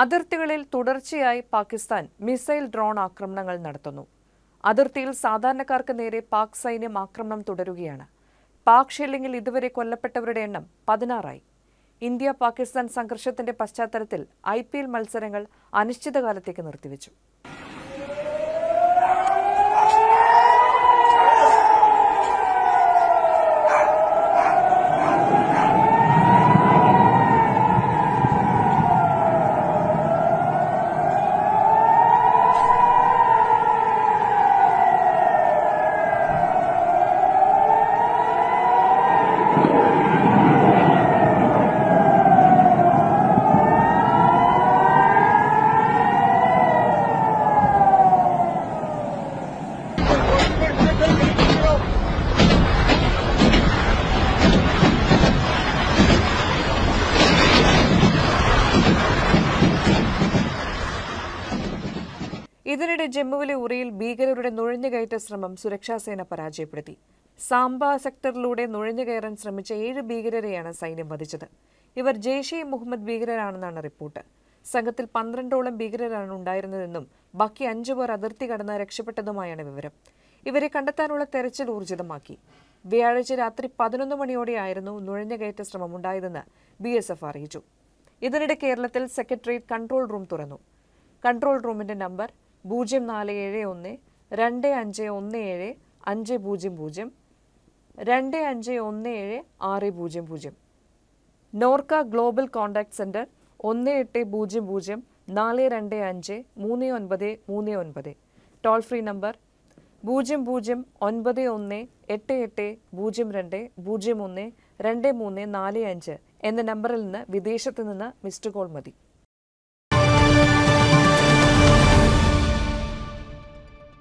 അതിർത്തികളിൽ തുടർച്ചയായി Pakistan missile drone ആക്രമണങ്ങൾ നടത്തുന്നു. അതിർത്തിയിൽ സാധാരണക്കാർക്ക് നേരെ പാക് സൈന്യം ആക്രമണം തുടരുകയാണ്. പാക് ഷെല്ലിങ്ങിൽ ഇതുവരെ കൊല്ലപ്പെട്ടവരുടെ എണ്ണം പതിനാറായി. ഇന്ത്യ പാകിസ്ഥാൻ സംഘർഷത്തിന്റെ പശ്ചാത്തലത്തിൽ ഐ മത്സരങ്ങൾ അനിശ്ചിതകാലത്തേക്ക് നിർത്തിവെച്ചു. ഇതിനിടെ ജമ്മുവിലെ ഉറിയിൽ ഭീകരരുടെ നുഴഞ്ഞുകയറ്റ ശ്രമം സുരക്ഷാസേന പരാജയപ്പെടുത്തി. സാംബ സെക്ടറിലൂടെ നുഴഞ്ഞുകയറാൻ ശ്രമിച്ച ഏഴ് ഭീകരരെയാണ് സൈന്യം വധിച്ചത്. ഇവർ ജെയ്ഷെ മുഹമ്മദ് ഭീകരരാണെന്നാണ് റിപ്പോർട്ട്. സംഘത്തിൽ പന്ത്രണ്ടോളം ഭീകരരാണ് ഉണ്ടായിരുന്നതെന്നും ബാക്കി അഞ്ചു പേർ അതിർത്തി കടന്ന് രക്ഷപ്പെട്ടതുമായാണ് വിവരം. ഇവരെ കണ്ടെത്താനുള്ള തെരച്ചിൽ ഊർജിതമാക്കി. വ്യാഴാഴ്ച രാത്രി പതിനൊന്ന് മണിയോടെയായിരുന്നു നുഴഞ്ഞുകയറ്റ ശ്രമം ഉണ്ടായതെന്ന് ബി എസ് എഫ് അറിയിച്ചു. ഇതിനിടെ കേരളത്തിൽ സെക്രട്ടേറിയറ്റ് കൺട്രോൾ റൂം തുറന്നു. കൺട്രോൾ റൂമിന്റെ നമ്പർ പൂജ്യം നാല് ഏഴ് ഒന്ന് രണ്ട് അഞ്ച് ഒന്ന് ഏഴ് അഞ്ച് പൂജ്യം പൂജ്യം രണ്ട് അഞ്ച് ഒന്ന് ഏഴ് ആറ് പൂജ്യം പൂജ്യം. നോർക്ക ഗ്ലോബൽ കോൺടാക്ട് സെന്റർ ഒന്ന് എട്ട് പൂജ്യം പൂജ്യം നാല് രണ്ട് അഞ്ച് മൂന്ന് ഒൻപത് മൂന്ന് ഒൻപത്. ടോൾ ഫ്രീ നമ്പർ പൂജ്യം പൂജ്യം ഒൻപത് ഒന്ന് എട്ട് എട്ട് പൂജ്യം രണ്ട് പൂജ്യം ഒന്ന് രണ്ട് മൂന്ന് നാല് അഞ്ച് എന്ന നമ്പറിൽ നിന്ന് വിദേശത്ത് നിന്ന് മിസ്ഡ് കോൾ മതി.